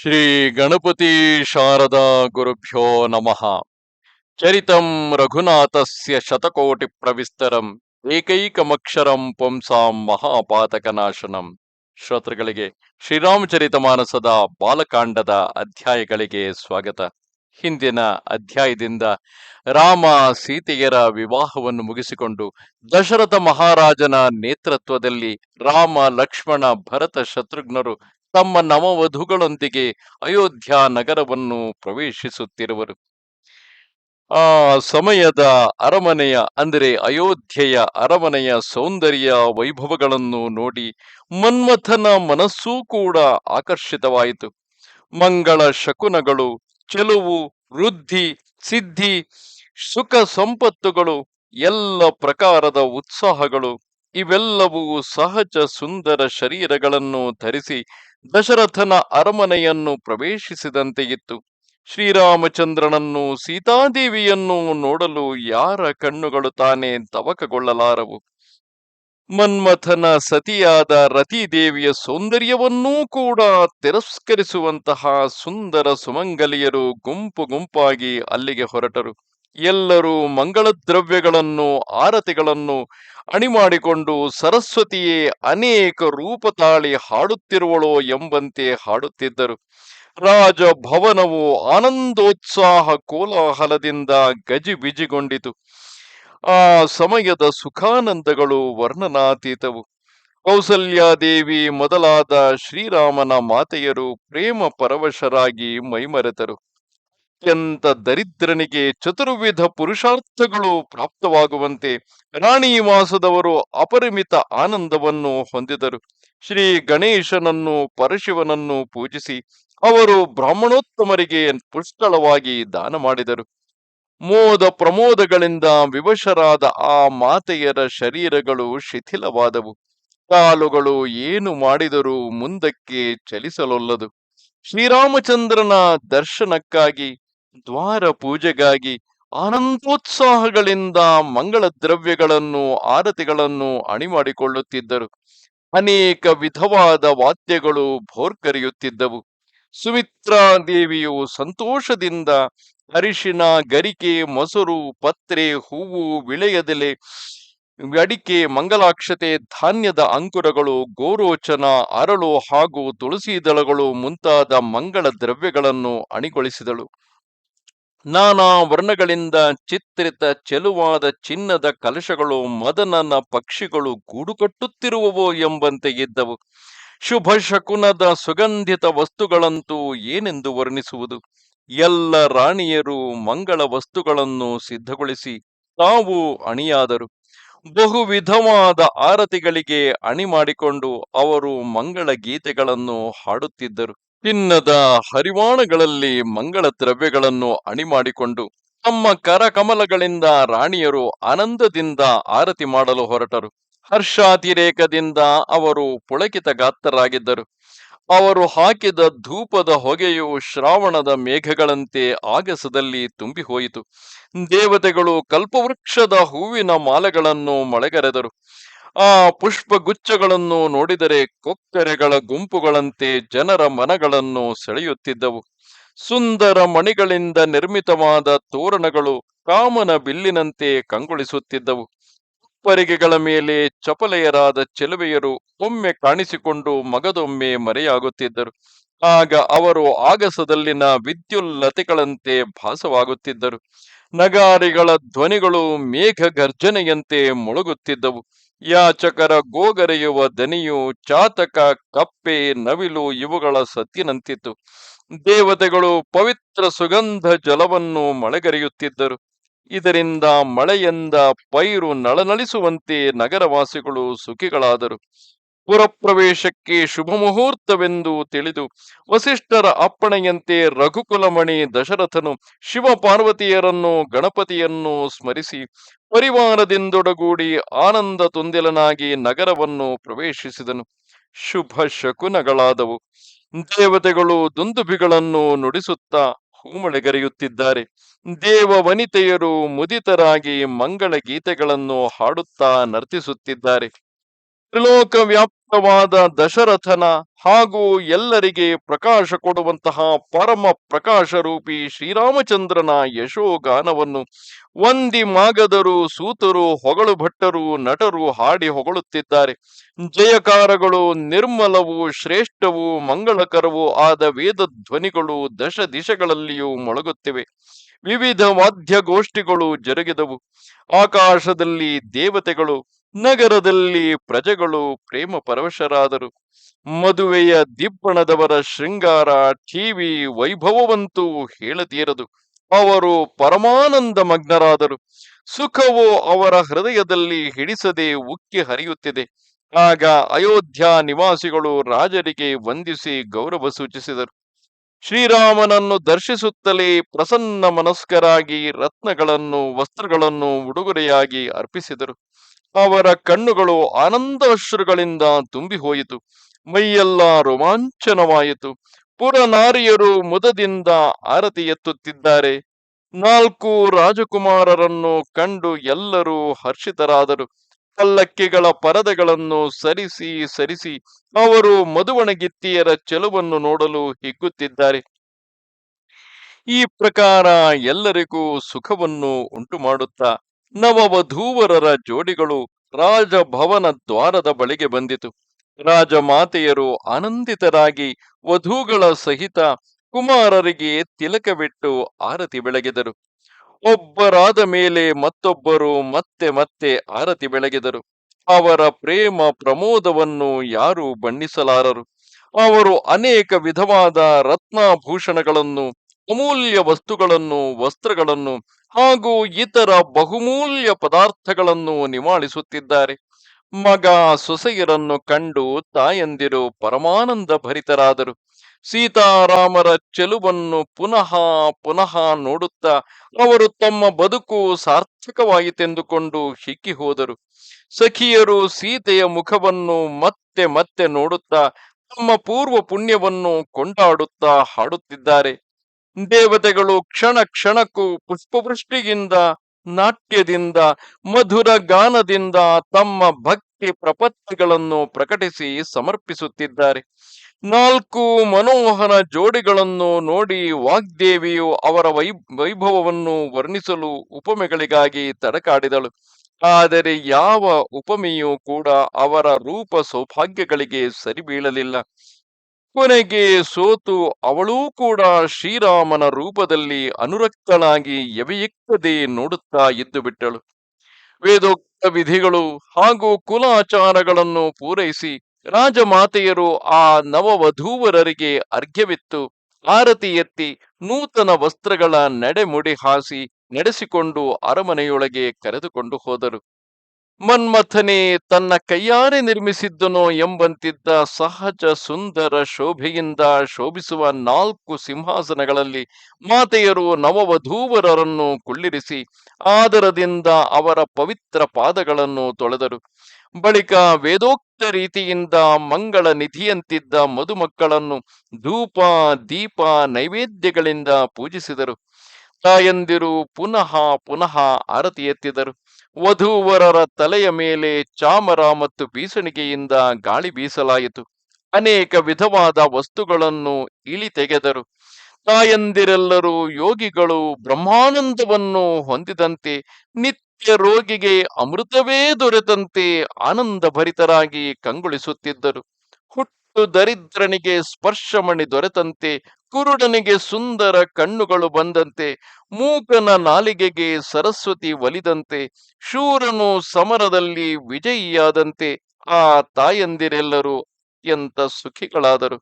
ಶ್ರೀ ಗಣಪತಿ ಶಾರದಾ ಗುರುಭ್ಯೋ ನಮಃ. ಚರಿತಂ ರಘುನಾಥಸ್ಯ ಶತಕೋಟಿ ಪ್ರವಿಸ್ತರಂ ಏಕೈಕಮಕ್ಷರಂ ಪುಂಸಾಂ ಮಹಾಪಾತಕನಾಶನಂ. ಶ್ರೋತೃಗಳಿಗೆ ಶ್ರೀರಾಮಚರಿತ ಮಾನಸದ ಬಾಲಕಾಂಡದ ಅಧ್ಯಾಯಗಳಿಗೆ ಸ್ವಾಗತ. ಹಿಂದಿನ ಅಧ್ಯಾಯದಿಂದ ರಾಮ ಸೀತೆಯರ ವಿವಾಹವನ್ನು ಮುಗಿಸಿಕೊಂಡು ದಶರಥ ಮಹಾರಾಜನ ನೇತೃತ್ವದಲ್ಲಿ ರಾಮ, ಲಕ್ಷ್ಮಣ, ಭರತ ಶತ್ರುಘ್ನರು ತಮ್ಮ ನವವಧುಗಳೊಂದಿಗೆ ಅಯೋಧ್ಯ ನಗರವನ್ನು ಪ್ರವೇಶಿಸುತ್ತಿರುವರು. ಆ ಸಮಯದ ಅರಮನೆಯ, ಅಂದರೆ ಅಯೋಧ್ಯೆಯ ಅರಮನೆಯ ಸೌಂದರ್ಯ ವೈಭವಗಳನ್ನು ನೋಡಿ ಮನ್ಮಥನ ಮನಸ್ಸೂ ಕೂಡ ಆಕರ್ಷಿತವಾಯಿತು. ಮಂಗಳ ಶಕುನಗಳು, ಚೆಲುವು, ವೃದ್ಧಿ, ಸಿದ್ಧಿ, ಸುಖ ಸಂಪತ್ತುಗಳು, ಎಲ್ಲ ಪ್ರಕಾರದ ಉತ್ಸಾಹಗಳು, ಇವೆಲ್ಲವೂ ಸಹಜ ಸುಂದರ ಶರೀರಗಳನ್ನು ಧರಿಸಿ ದಶರಥನ ಅರಮನೆಯನ್ನು ಪ್ರವೇಶಿಸಿದಂತೆ ಇತ್ತು ಶ್ರೀರಾಮಚಂದ್ರನನ್ನು ಸೀತಾದೇವಿಯನ್ನು ನೋಡಲು ಯಾರ ಕಣ್ಣುಗಳು ತಾನೇ ತವಕಗೊಳ್ಳಲಾರವು. ಮನ್ಮಥನ ಸತಿಯಾದ ರತಿದೇವಿಯ ಸೌಂದರ್ಯವನ್ನೂ ಕೂಡ ತಿರಸ್ಕರಿಸುವಂತಹ ಸುಂದರ ಸುಮಂಗಲಿಯರು ಗುಂಪು ಗುಂಪಾಗಿ ಅಲ್ಲಿಗೆ ಹೊರಟರು. ಎಲ್ಲರೂ ಮಂಗಳ ದ್ರವ್ಯಗಳನ್ನು ಆರತಿಗಳನ್ನು ಅಣಿಮಾಡಿಕೊಂಡು ಸರಸ್ವತಿಯೇ ಅನೇಕ ರೂಪ ತಾಳಿ ಹಾಡುತ್ತಿರುವಳೋ ಎಂಬಂತೆ ಹಾಡುತ್ತಿದ್ದರು. ರಾಜಭವನವು ಆನಂದೋತ್ಸಾಹ ಕೋಲಾಹಲದಿಂದ ಗಜಿಬಿಜಿಗೊಂಡಿತು. ಆ ಸಮಯದ ಸುಖಾನಂದಗಳು ವರ್ಣನಾತೀತವು. ಕೌಸಲ್ಯಾದೇವಿ ಮೊದಲಾದ ಶ್ರೀರಾಮನ ಮಾತೆಯರು ಪ್ರೇಮ ಪರವಶರಾಗಿ ಮೈಮರೆತರು. ಅತ್ಯಂತ ದರಿದ್ರನಿಗೆ ಚತುರ್ವಿಧ ಪುರುಷಾರ್ಥಗಳು ಪ್ರಾಪ್ತವಾಗುವಂತೆ ರಾಣಿ ಮಾಸದವರು ಅಪರಿಮಿತ ಆನಂದವನ್ನು ಹೊಂದಿದರು. ಶ್ರೀ ಗಣೇಶನನ್ನು ಪರಶಿವನನ್ನು ಪೂಜಿಸಿ ಅವರು ಬ್ರಾಹ್ಮಣೋತ್ತಮರಿಗೆ ಪುಷ್ಕಳವಾಗಿ ದಾನ ಮಾಡಿದರು. ಮೋದ ಪ್ರಮೋದಗಳಿಂದ ವಿವಶರಾದ ಆ ಮಾತೆಯರ ಶರೀರಗಳು ಶಿಥಿಲವಾದವು. ಕಾಲುಗಳು ಏನು ಮಾಡಿದರೂ ಮುಂದಕ್ಕೆ ಚಲಿಸಲೊಲ್ಲದು. ಶ್ರೀರಾಮಚಂದ್ರನ ದರ್ಶನಕ್ಕಾಗಿ ದ್ವಾರ ಪೂಜೆಗಾಗಿ ಆನಂದೋತ್ಸಾಹಗಳಿಂದ ಮಂಗಳ ದ್ರವ್ಯಗಳನ್ನು, ಆರತಿಗಳನ್ನು ಅಣಿಮಾಡಿಕೊಳ್ಳುತ್ತಿದ್ದರು. ಅನೇಕ ವಿಧವಾದ ವಾದ್ಯಗಳು ಭೋರ್ಕರಿಯುತ್ತಿದ್ದವು. ಸುಮಿತ್ರಾ ದೇವಿಯು ಸಂತೋಷದಿಂದ ಅರಿಶಿನ, ಗರಿಕೆ, ಮೊಸರು, ಪತ್ರೆ, ಹೂವು, ವಿಳೆಯದೆಲೆ, ಅಡಿಕೆ, ಮಂಗಲಾಕ್ಷತೆ, ಧಾನ್ಯದ ಅಂಕುರಗಳು, ಗೋರೋಚನ, ಅರಳು ಹಾಗೂ ತುಳಸಿ ದಳಗಳು ಮುಂತಾದ ಮಂಗಳ ದ್ರವ್ಯಗಳನ್ನು ಅಣಿಗೊಳಿಸಿದಳು. ನಾನಾ ವರ್ಣಗಳಿಂದ ಚಿತ್ರಿತ ಚೆಲುವಾದ ಚಿನ್ನದ ಕಲಶಗಳು ಮದನನ ಪಕ್ಷಿಗಳು ಗೂಡು ಕಟ್ಟುತ್ತಿರುವವೋ ಎಂಬಂತೆ ಇದ್ದವು. ಶುಭ ಶಕುನದ ಸುಗಂಧಿತ ವಸ್ತುಗಳಂತೂ ಏನೆಂದು ವರ್ಣಿಸುವುದು? ಎಲ್ಲ ರಾಣಿಯರು ಮಂಗಳ ವಸ್ತುಗಳನ್ನು ಸಿದ್ಧಗೊಳಿಸಿ ತಾವು ಅಣಿಯಾದರು. ಬಹು ವಿಧವಾದ ಆರತಿಗಳಿಗೆ ಅಣಿ ಮಾಡಿಕೊಂಡು ಅವರು ಮಂಗಳ ಗೀತೆಗಳನ್ನು ಹಾಡುತ್ತಿದ್ದರು. ಚಿನ್ನದ ಹರಿವಾಣಗಳಲ್ಲಿ ಮಂಗಳ ದ್ರವ್ಯಗಳನ್ನು ಅಣಿ ಮಾಡಿಕೊಂಡು ತಮ್ಮ ಕರಕಮಲಗಳಿಂದ ರಾಣಿಯರು ಆನಂದದಿಂದ ಆರತಿ ಮಾಡಲು ಹೊರಟರು. ಹರ್ಷಾತಿರೇಕದಿಂದ ಅವರು ಪುಳಕಿತ ಗಾತ್ರರಾಗಿದ್ದರು ಅವರು ಹಾಕಿದ ಧೂಪದ ಹೊಗೆಯು ಶ್ರಾವಣದ ಮೇಘಗಳಂತೆ ಆಗಸದಲ್ಲಿ ತುಂಬಿ ಹೋಯಿತು ದೇವತೆಗಳು ಕಲ್ಪವೃಕ್ಷದ ಹೂವಿನ ಮಾಲೆಗಳನ್ನು ಮಳೆಗರೆದರು. ಆ ಪುಷ್ಪಗುಚ್ಛಗಳನ್ನು ನೋಡಿದರೆ ಕೊಕ್ಕರೆಗಳ ಗುಂಪುಗಳಂತೆ ಜನರ ಮನಗಳನ್ನು ಸೆಳೆಯುತ್ತಿದ್ದವು. ಸುಂದರ ಮಣಿಗಳಿಂದ ನಿರ್ಮಿತವಾದ ತೋರಣಗಳು ಕಾಮನ ಬಿಲ್ಲಿನಂತೆ ಕಂಗೊಳಿಸುತ್ತಿದ್ದವು. ಪರಿಗೆಗಳ ಮೇಲೆ ಚಪಲೆಯರಾದ ಚೆಲುವೆಯರು ಒಮ್ಮೆ ಕಾಣಿಸಿಕೊಂಡು ಮಗದೊಮ್ಮೆ ಮರೆಯಾಗುತ್ತಿದ್ದರು. ಆಗ ಅವರು ಆಗಸದಲ್ಲಿನ ವಿದ್ಯುಲ್ಲತೆಗಳಂತೆ ಭಾಸವಾಗುತ್ತಿದ್ದರು. ನಗಾರಿಗಳ ಧ್ವನಿಗಳು ಮೇಘ ಗರ್ಜನೆಯಂತೆ ಮೊಳಗುತ್ತಿದ್ದವು. ಯಾಚಕರ ಗೋಗರೆಯುವ ದನಿಯು ಚಾತಕ ಕಪ್ಪೆ ನವಿಲು ಇವುಗಳ ಸತ್ತಿನಂತಿತ್ತು. ದೇವತೆಗಳು ಪವಿತ್ರ ಸುಗಂಧ ಜಲವನ್ನು ಮಳೆಗರೆಯುತ್ತಿದ್ದರು. ಇದರಿಂದ ಮಳೆಯಿಂದ ಪೈರು ನಳನಳಿಸುವಂತೆ ನಗರವಾಸಿಗಳು ಸುಖಿಗಳಾದರು. ಪುರಪ್ರವೇಶಕ್ಕೆ ಶುಭ ಮುಹೂರ್ತವೆಂದು ತಿಳಿದು ವಸಿಷ್ಠರ ಅಪ್ಪಣೆಯಂತೆ ರಘುಕುಲಮಣಿ ದಶರಥನು ಶಿವ ಪಾರ್ವತಿಯರನ್ನು ಗಣಪತಿಯನ್ನು ಸ್ಮರಿಸಿ ಪರಿವಾರದಿಂದೊಡಗೂಡಿ ಆನಂದ ತುಂದಿಲನಾಗಿ ನಗರವನ್ನು ಪ್ರವೇಶಿಸಿದನು. ಶುಭ ಶಕುನಗಳಾದವು. ದೇವತೆಗಳು ದುಂದುಬಿಗಳನ್ನು ನುಡಿಸುತ್ತಾ ಹೂಮಳೆಗರೆಯುತ್ತಿದ್ದಾರೆ. ದೇವ ವನಿತೆಯರು ಮುದಿತರಾಗಿ ಮಂಗಳ ಗೀತೆಗಳನ್ನು ಹಾಡುತ್ತಾ ನರ್ತಿಸುತ್ತಿದ್ದಾರೆ. ತ್ರಿಲೋಕ ವ್ಯಾಪ್ತವಾದ ದಶರಥನ ಹಾಗೂ ಎಲ್ಲರಿಗೆ ಪ್ರಕಾಶ ಕೊಡುವಂತಹ ಪರಮ ಪ್ರಕಾಶ ರೂಪಿ ಶ್ರೀರಾಮಚಂದ್ರನ ಯಶೋಗಾನವನ್ನು ಒಂದಿ ಮಾಗದರು ಸೂತರು ಹೊಗಳು ಭಟ್ಟರು ನಟರು ಹಾಡಿ ಹೊಗಳುತ್ತಿದ್ದಾರೆ. ಜಯಕಾರಗಳು ನಿರ್ಮಲವು ಶ್ರೇಷ್ಠವು ಮಂಗಳಕರವೂ ಆದ ವೇದ ಧ್ವನಿಗಳು ದಶ ದಿಶೆಗಳಲ್ಲಿಯೂ ಮೊಳಗುತ್ತಿವೆ. ವಿವಿಧ ವಾದ್ಯಗೋಷ್ಠಿಗಳು ಜರುಗಿದವು. ಆಕಾಶದಲ್ಲಿ ದೇವತೆಗಳು ನಗರದಲ್ಲಿ ಪ್ರಜೆಗಳು ಪ್ರೇಮ ಪರವಶರಾದರು. ಮದುವೆಯ ದಿಬ್ಬಣದವರ ಶೃಂಗಾರ ಟಿವಿ ವೈಭವವಂತೂ ಹೇಳತೀರದು ಅವರು ಪರಮಾನಂದ ಮಗ್ನರಾದರು. ಸುಖವು ಅವರ ಹೃದಯದಲ್ಲಿ ಹಿಡಿಸದೆ ಉಕ್ಕಿ ಹರಿಯುತ್ತಿದೆ. ಆಗ ಅಯೋಧ್ಯ ನಿವಾಸಿಗಳು ರಾಜರಿಗೆ ವಂದಿಸಿ ಗೌರವ ಸೂಚಿಸಿದರು. ಶ್ರೀರಾಮನನ್ನು ದರ್ಶಿಸುತ್ತಲೇ ಪ್ರಸನ್ನ ಮನಸ್ಕರಾಗಿ ರತ್ನಗಳನ್ನು, ವಸ್ತ್ರಗಳನ್ನು ಉಡುಗೊರೆಯಾಗಿ ಅರ್ಪಿಸಿದರು. ಅವರ ಕಣ್ಣುಗಳು ಆನಂದಾಶ್ರುಗಳಿಂದ ತುಂಬಿ ಹೋಯಿತು ಮೈಯೆಲ್ಲ ರೋಮಾಂಚನವಾಯಿತು. ಪುರನಾರಿಯರು ಮುದದಿಂದ ಆರತಿ ಎತ್ತುತ್ತಿದ್ದಾರೆ. ನಾಲ್ಕು ರಾಜಕುಮಾರರನ್ನು ಕಂಡು ಎಲ್ಲರೂ ಹರ್ಷಿತರಾದರು. ಪಲ್ಲಕ್ಕಿಗಳ ಪರದೆಗಳನ್ನು ಸರಿಸಿ ಸರಿಸಿ ಅವರು ಮಧುವಣಗಿತ್ತಿಯರ ಚೆಲುವನ್ನು ನೋಡಲು ಹಿಗ್ಗುತ್ತಿದ್ದಾರೆ. ಈ ಪ್ರಕಾರ ಎಲ್ಲರಿಗೂ ಸುಖವನ್ನು ಉಂಟು ಮಾಡುತ್ತಾ ನವವಧೂವರರ ಜೋಡಿಗಳು ರಾಜಭವನ ದ್ವಾರದ ಬಳಿಗೆ ಬಂದಿತು. ರಾಜಮಾತೆಯರು ಆನಂದಿತರಾಗಿ ವಧೂಗಳ ಸಹಿತ ಕುಮಾರರಿಗೆ ತಿಲಕವಿಟ್ಟು ಆರತಿ ಬೆಳಗಿದರು. ಒಬ್ಬರಾದ ಮೇಲೆ ಮತ್ತೊಬ್ಬರು ಮತ್ತೆ ಮತ್ತೆ ಆರತಿ ಬೆಳಗಿದರು. ಅವರ ಪ್ರೇಮ ಪ್ರಮೋದವನ್ನು ಯಾರು ಬಣ್ಣಿಸಲಾರರು. ಅವರು ಅನೇಕ ವಿಧವಾದ ರತ್ನಾಭೂಷಣಗಳನ್ನು, ಅಮೂಲ್ಯ ವಸ್ತುಗಳನ್ನು, ವಸ್ತ್ರಗಳನ್ನು ಹಾಗೂ ಇತರ ಬಹುಮೂಲ್ಯ ಪದಾರ್ಥಗಳನ್ನು ನಿವಾಳಿಸುತ್ತಿದ್ದಾರೆ. ಮಗ ಸೊಸೆಯರನ್ನು ಕಂಡು ತಾಯಂದಿರು ಪರಮಾನಂದ ಭರಿತರಾದರು. ಸೀತಾರಾಮರ ಚೆಲುವನ್ನು ಪುನಃ ಪುನಃ ನೋಡುತ್ತಾ ಅವರು ತಮ್ಮ ಬದುಕು ಸಾರ್ಥಕವಾಯಿತೆಂದುಕೊಂಡು ಹಿಕ್ಕಿ ಹೋದರು. ಸಖಿಯರು ಸೀತೆಯ ಮುಖವನ್ನು ಮತ್ತೆ ಮತ್ತೆ ನೋಡುತ್ತಾ ತಮ್ಮ ಪೂರ್ವ ಪುಣ್ಯವನ್ನು ಕೊಂಡಾಡುತ್ತಾ ಹಾಡುತ್ತಿದ್ದಾರೆ. ದೇವತೆಗಳು ಕ್ಷಣ ಕ್ಷಣಕ್ಕೂ ಪುಷ್ಪವೃಷ್ಟಿಯಿಂದ, ನಾಟ್ಯದಿಂದ, ಮಧುರ ಗಾನದಿಂದ ತಮ್ಮ ಭಕ್ತಿ ಪ್ರಪತ್ತಿಗಳನ್ನು ಪ್ರಕಟಿಸಿ ಸಮರ್ಪಿಸುತ್ತಿದ್ದಾರೆ. ನಾಲ್ಕು ಮನೋಹರ ಜೋಡಿಗಳನ್ನು ನೋಡಿ ವಾಗ್ದೇವಿಯು ಅವರ ವೈ, ವೈಭವವನ್ನು ವರ್ಣಿಸಲು ಉಪಮೆಗಳಿಗಾಗಿ ತಡಕಾಡಿದಳು. ಆದರೆ ಯಾವ ಉಪಮೆಯೂ ಕೂಡ ಅವರ ರೂಪ ಸೌಭಾಗ್ಯಗಳಿಗೆ ಸರಿಬೀಳಲಿಲ್ಲ. ಕೊನೆಗೆ ಸೋತು ಅವಳೂ ಕೂಡ ಶ್ರೀರಾಮನ ರೂಪದಲ್ಲಿ ಅನುರಕ್ತಳಾಗಿ ಎವೆಯಿಕ್ಕದೆ ನೋಡುತ್ತಾ ಇದ್ದು ಬಿಟ್ಟಳು. ವೇದೋಕ್ತ ವಿಧಿಗಳು ಹಾಗೂ ಕುಲಾಚಾರಗಳನ್ನು ಪೂರೈಸಿ ರಾಜಮಾತೆಯರು ಆ ನವವಧೂವರರಿಗೆ ಅರ್ಘ್ಯವಿತ್ತು. ಆರತಿ ಎತ್ತಿ ನೂತನ ವಸ್ತ್ರಗಳ ನಡೆಮುಡಿ ಹಾಸಿ ನಡೆಸಿಕೊಂಡು ಅರಮನೆಯೊಳಗೆ ಕರೆದುಕೊಂಡು ಹೋದರು. ಮನ್ಮಥನೇ, ತನ್ನ ಕೈಯಾರೆ ನಿರ್ಮಿಸಿದ್ದನೋ ಎಂಬಂತಿದ್ದ ಸಹಜ ಸುಂದರ ಶೋಭೆಯಿಂದ ಶೋಭಿಸುವ ನಾಲ್ಕು ಸಿಂಹಾಸನಗಳಲ್ಲಿ ಮಾತೆಯರು ನವವಧೂವರರನ್ನು ಕುಳ್ಳಿರಿಸಿ ಆದರದಿಂದ ಅವರ ಪವಿತ್ರ ಪಾದಗಳನ್ನು ತೊಳೆದರು. ಬಳಿಕ ವೇದೋಕ್ತ ರೀತಿಯಿಂದ ಮಂಗಳ ನಿಧಿಯಂತಿದ್ದ ಮದುಮಕ್ಕಳನ್ನು ಧೂಪ, ದೀಪ, ನೈವೇದ್ಯಗಳಿಂದ ಪೂಜಿಸಿದರು. ತಾಯಂದಿರು ಪುನಃ ಪುನಃ ಆರತಿ ಎತ್ತಿದರು. ವಧೂವರರ ತಲೆಯ ಮೇಲೆ ಚಾಮರ ಮತ್ತು ಬೀಸಣಿಗೆಯಿಂದ ಗಾಳಿ ಬೀಸಲಾಯಿತು. ಅನೇಕ ವಿಧವಾದ ವಸ್ತುಗಳನ್ನು ಇಳಿ ತೆಗೆದರು. ತಾಯಂದಿರೆಲ್ಲರೂ ಯೋಗಿಗಳು ಬ್ರಹ್ಮಾನಂದವನ್ನು ಹೊಂದಿದಂತೆ ನಿತ್ಯ ರೋಗಿಗೆ ಅಮೃತವೇ ದೊರೆತಂತೆ ಆನಂದ ಭರಿತರಾಗಿ ಕಂಗೊಳಿಸುತ್ತಿದ್ದರು. ಹುಟ್ಟು ದರಿದ್ರನಿಗೆ ಸ್ಪರ್ಶಮಣಿ ದೊರೆತಂತೆ ಕುರುಡನಿಗೆ ಸುಂದರ ಕಣ್ಣುಗಳು ಬಂದಂತೆ, ಮೂಕನ ನಾಲಿಗೆಗೆ ಸರಸ್ವತಿ ಒಲಿದಂತೆ, ಶೂರನು ಸಮರದಲ್ಲಿ ವಿಜಯಿಯಾದಂತೆ ಆ ತಾಯಂದಿರೆಲ್ಲರೂ ಅತ್ಯಂತ ಸುಖಿಗಳಾದರು.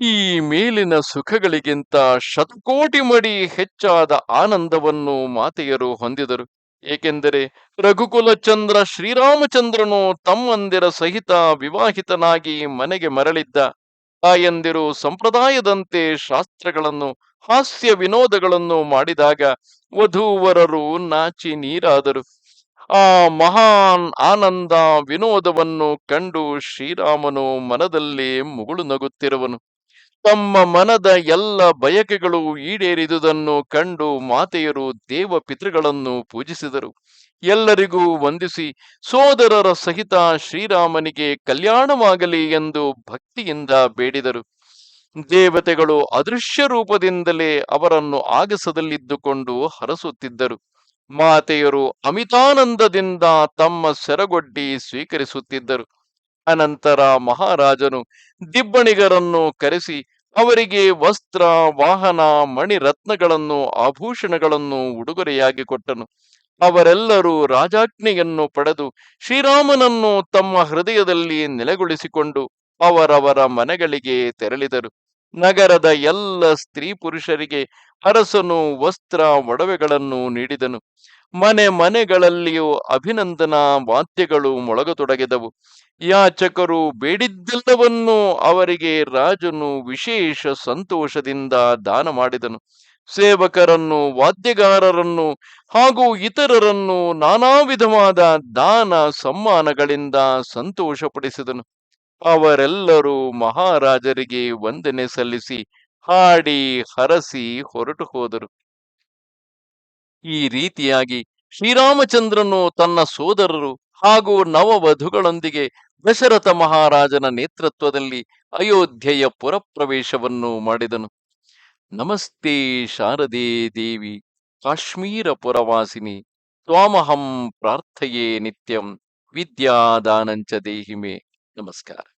ಈ ಮೇಲಿನ ಸುಖಗಳಿಗಿಂತ ಶತಕೋಟಿ ಮಡಿ ಹೆಚ್ಚಾದ ಆನಂದವನ್ನು ಮಾತೆಯರು ಹೊಂದಿದರು. ಏಕೆಂದರೆ ರಘುಕುಲ ಚಂದ್ರ ಶ್ರೀರಾಮಚಂದ್ರನು ತಮ್ಮಂದಿರ ಸಹಿತ ವಿವಾಹಿತನಾಗಿ ಮನೆಗೆ ಮರಳಿದ್ದ ತಾಯಂದಿರು ಸಂಪ್ರದಾಯದಂತೆ ಶಾಸ್ತ್ರಗಳನ್ನು, ಹಾಸ್ಯ ವಿನೋದಗಳನ್ನು ಮಾಡಿದಾಗ ವಧೂವರರು ನಾಚಿ ನೀರಾದರು. ಆ ಮಹಾನ್ ಆನಂದ ವಿನೋದವನ್ನು ಕಂಡು ಶ್ರೀರಾಮನು ಮನದಲ್ಲಿ ಮುಗುಳು ನಗುತ್ತಿರುವನು ತಮ್ಮ ಮನದ ಎಲ್ಲ ಬಯಕೆಗಳು ಈಡೇರಿದುದನ್ನು ಕಂಡು ಮಾತೆಯರು ದೇವ ಪಿತೃಗಳನ್ನು ಪೂಜಿಸಿದರು. ಎಲ್ಲರಿಗೂ ವಂದಿಸಿ, ಸೋದರರ ಸಹಿತ ಶ್ರೀರಾಮನಿಗೆ ಕಲ್ಯಾಣವಾಗಲಿ ಎಂದು ಭಕ್ತಿಯಿಂದ ಬೇಡಿದರು. ದೇವತೆಗಳು ಅದೃಶ್ಯ ರೂಪದಿಂದಲೇ ಅವರನ್ನು ಆಗಸದಲ್ಲಿದ್ದುಕೊಂಡು ಹರಸುತ್ತಿದ್ದರು. ಮಾತೆಯರು ಅಮಿತಾನಂದದಿಂದ ತಮ್ಮ ಸೆರಗೊಡ್ಡಿ ಸ್ವೀಕರಿಸುತ್ತಿದ್ದರು. ಅನಂತರ ಮಹಾರಾಜನು ದಿಬ್ಬಣಿಗರನ್ನು ಕರೆಸಿ ಅವರಿಗೆ ವಸ್ತ್ರ, ವಾಹನ, ಮಣಿರತ್ನಗಳನ್ನು, ಆಭೂಷಣಗಳನ್ನು ಉಡುಗೊರೆಯಾಗಿ ಕೊಟ್ಟನು. ಅವರೆಲ್ಲರೂ ರಾಜಾಜ್ಞೆಯನ್ನು ಪಡೆದು ಶ್ರೀರಾಮನನ್ನು ತಮ್ಮ ಹೃದಯದಲ್ಲಿ ನೆಲೆಗೊಳಿಸಿಕೊಂಡು ಅವರವರ ಮನೆಗಳಿಗೆ ತೆರಳಿದರು. ನಗರದ ಎಲ್ಲ ಸ್ತ್ರೀ ಪುರುಷರಿಗೆ ಅರಸನು ವಸ್ತ್ರ ಒಡವೆಗಳನ್ನು ನೀಡಿದನು. ಮನೆ ಮನೆಗಳಲ್ಲಿಯೂ ಅಭಿನಂದನಾ ವಾದ್ಯಗಳು ಮೊಳಗತೊಡಗಿದವು. ಯಾಚಕರು ಬೇಡಿದ್ದೆಲ್ಲವನ್ನೂ ಅವರಿಗೆ ರಾಜನು ವಿಶೇಷ ಸಂತೋಷದಿಂದ ದಾನ ಮಾಡಿದನು. ಸೇವಕರನ್ನು, ವಾದ್ಯಗಾರರನ್ನು ಹಾಗೂ ಇತರರನ್ನು ನಾನಾ ವಿಧವಾದ ದಾನ ಸಮ್ಮಾನಗಳಿಂದ ಸಂತೋಷಪಡಿಸಿದನು. ಅವರೆಲ್ಲರೂ ಮಹಾರಾಜರಿಗೆ ವಂದನೆ ಸಲ್ಲಿಸಿ ಹಾಡಿ ಹರಸಿ ಹೊರಟು ಹೋದರು. ಈ ರೀತಿಯಾಗಿ ಶ್ರೀರಾಮಚಂದ್ರನು ತನ್ನ ಸೋದರರು ಹಾಗೂ ನವವಧುಗಳೊಂದಿಗೆ ದಶರಥ ಮಹಾರಾಜನ ನೇತೃತ್ವದಲ್ಲಿ ಅಯೋಧ್ಯೆಯ ಪುರಪ್ರವೇಶವನ್ನು ಮಾಡಿದನು. ನಮಸ್ತೆ ಶಾರದೆ ದೇವಿ ಕಾಶ್ಮೀರ ಪುರವಾಸಿನಿ ತ್ವಾಮಹಂ ಪ್ರಾರ್ಥಯೇ ನಿತ್ಯಂ, ವಿದ್ಯಾದಾನಂಚ ದೇಹಿಮೆ. ನಮಸ್ಕಾರ.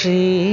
是